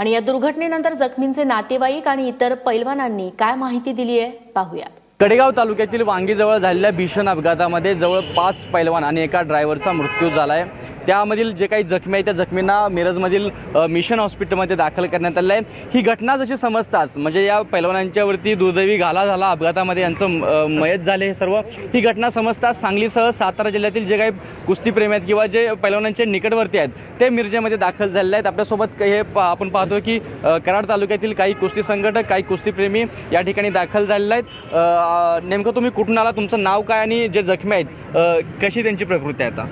आणि या दुर्घटनेनंतर जखमींचे नातेवाईक आणि इतर पैलवानांनी काय माहिती दिली आहे पाहूयात. कडेगाव तालुक्यातील वांगीजवळ झालेल्या भीषण अपघातामध्ये जवळ पाच पैलवान आणि एका ड्रायव्हरचा मृत्यू झाला आहे त्यामधील जे काही जखमी आहे त्या जखमींना मिरजमधील मिशन हॉस्पिटलमध्ये दाखल करण्यात आलं आहे ही घटना जशी समजताच म्हणजे या पैलवानांच्यावरती दुर्दैवी घाला झाला अपघातामध्ये यांचं मयत झाले हे सर्व ही घटना समजताच सांगलीसह सातारा जिल्ह्यातील जे काही कुस्तीप्रेमी आहेत किंवा जे पैलवानांचे निकटवर्ती आहेत ते मिरजेमध्ये दाखल झालेले आहेत. आपल्यासोबत हे पा- आपण पाहतो की कराड तालुक्यातील काही कुस्ती संघटक काही कुस्तीप्रेमी या ठिकाणी दाखल झालेले आहेत. नेमकं तुम्ही कुठून आला तुमचं नाव काय आणि जे जखमी आहेत कशी त्यांची प्रकृती आहे आता?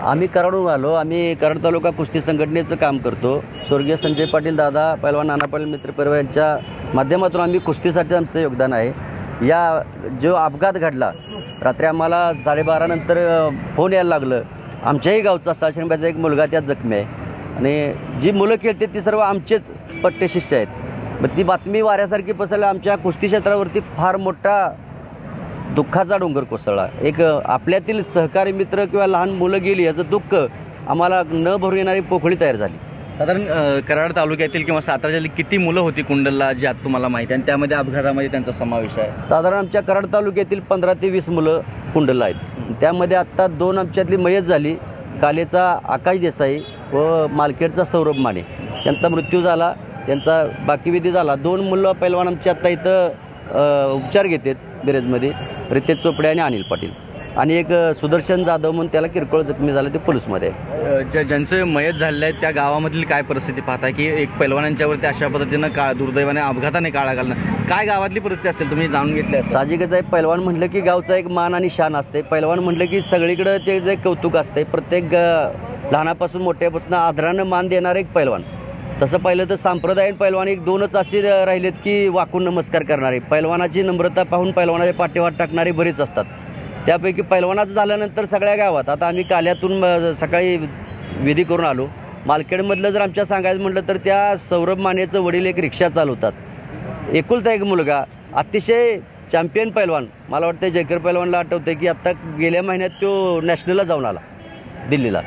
आम्ही कराडून आलो. आम्ही कराड तालुका कुस्ती संघटनेचं काम करतो. स्वर्गीय संजय पाटील दादा पैलवान नाना पाटील मित्र परिवार यांच्या माध्यमातून आम्ही कुस्तीसाठी आमचं योगदान आहे. या जो अपघात घडला रात्री आम्हाला साडेबारानंतर फोन यायला लागलं. आमच्याही गावचा सहाशे रुपयाचा एक मुलगा त्यात जखमी आहे. आणि जी मुलं खेळते ती सर्व आमचेच पट्टे शिष्य आहेत. मग ती बातमी वाऱ्यासारखी पसरल्या आमच्या कुस्ती क्षेत्रावरती फार मोठा दुःखाचा डोंगर कोसळला. एक आपल्यातील सहकारी मित्र किंवा लहान मुलं गेली याचं दुःख आम्हाला न भरू येणारी पोखळी तयार झाली. साधारण कराड तालुक्यातील किंवा सातारा जिल्ह्यात किती मुलं होती कुंडलला जी आता तुम्हाला माहिती आहे? आणि त्यामध्ये अपघातामध्ये त्यांचा समावेश आहे. साधारण आमच्या कराड तालुक्यातील पंधरा ते वीस मुलं कुंडला आहेत. त्यामध्ये आत्ता दोन आमच्यातली मयत झाली. कालेचा आकाश देसाई व मालखेडचा सौरभ माने. यांचा मृत्यू झाला. त्यांचा बाकी विधी झाला. दोन मुलं पैलवान आमच्या आत्ता इथं उपचार घेतात मिरजमध्ये रितेश चोपडे आणि अनिल पाटील. आणि एक सुदर्शन जाधव म्हणून त्याला किरकोळ जखमी झाला ते पोलीसमध्ये. आहे ज्या ज्यांचे मयत झालेले आहेत त्या गावामधील काय परिस्थिती पाहता की एक पैलवानांच्यावरती अशा पद्धतीनं का दुर्दैवाने अपघाताने काळा घालणं. काय गावातली परिस्थिती असेल तुम्ही जाणून घेतली साहजिकच आहे पैलवान म्हटलं की गावचा एक मान आणि शान असते. पैलवान म्हटलं की सगळीकडे ते जे कौतुक असते प्रत्येक लहानापासून मोठ्यापासून आदरानं मान देणारं एक पैलवान. तसं पाहिलं तर सांप्रदायिक पैलवान एक दोनच असे राहिलेत की वाकून नमस्कार करणारे. पैलवानाची नम्रता पाहून पैलवानाचे पाठीवाट टाकणारे बरेच असतात. त्यापैकी पैलवानाचं झाल्यानंतर सगळ्या गावात आता आम्ही काल्यातून सकाळी विधी करून आलो. मालखेडमधलं जर आमच्या सांगायचं म्हटलं तर त्या सौरभ मानेचं वडील एक रिक्षा चालवतात. एकुलता एक मुलगा अतिशय चॅम्पियन पैलवान. मला वाटतं जयकर पैलवानला आठवतं की आत्ता गेल्या महिन्यात तो नॅशनलला जाऊन आला दिल्लीला.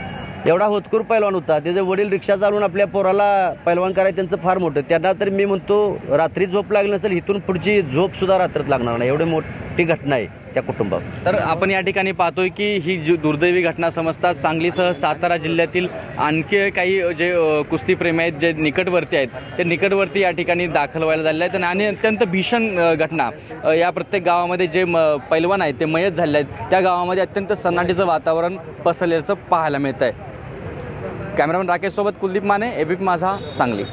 एवढा होतकूर पैलवान होता. त्याचे वडील रिक्षा चालवून आपल्या पोराला पैलवान करायचं त्यांचं फार मोठं. त्यांना तर मी म्हणतो रात्री झोप लागली नसेल इथून पुढची झोप सुद्धा रात्रात लागणार नाही. एवढी मोठी घटना आहे त्या कुटुंबात तर आपण या ठिकाणी पाहतोय की ही जी दुर्दैवी घटना समजतात सांगलीसह सातारा जिल्ह्यातील आणखी काही जे अ, कुस्तीप्रेमी आहेत जे निकटवर्ती आहेत ते निकटवर्ती या ठिकाणी दाखल व्हायला झालेले आहेत. आणि अत्यंत भीषण घटना. या प्रत्येक गावामध्ये जे म पैलवान आहेत ते मयत झाले आहेत. त्या गावामध्ये अत्यंत सन्नाटीचं वातावरण पसरल्याचं पाहायला मिळत आहे कॅमेरामॅन राकेशसोबत कुलदीप माने एबीपी माझा सांगली.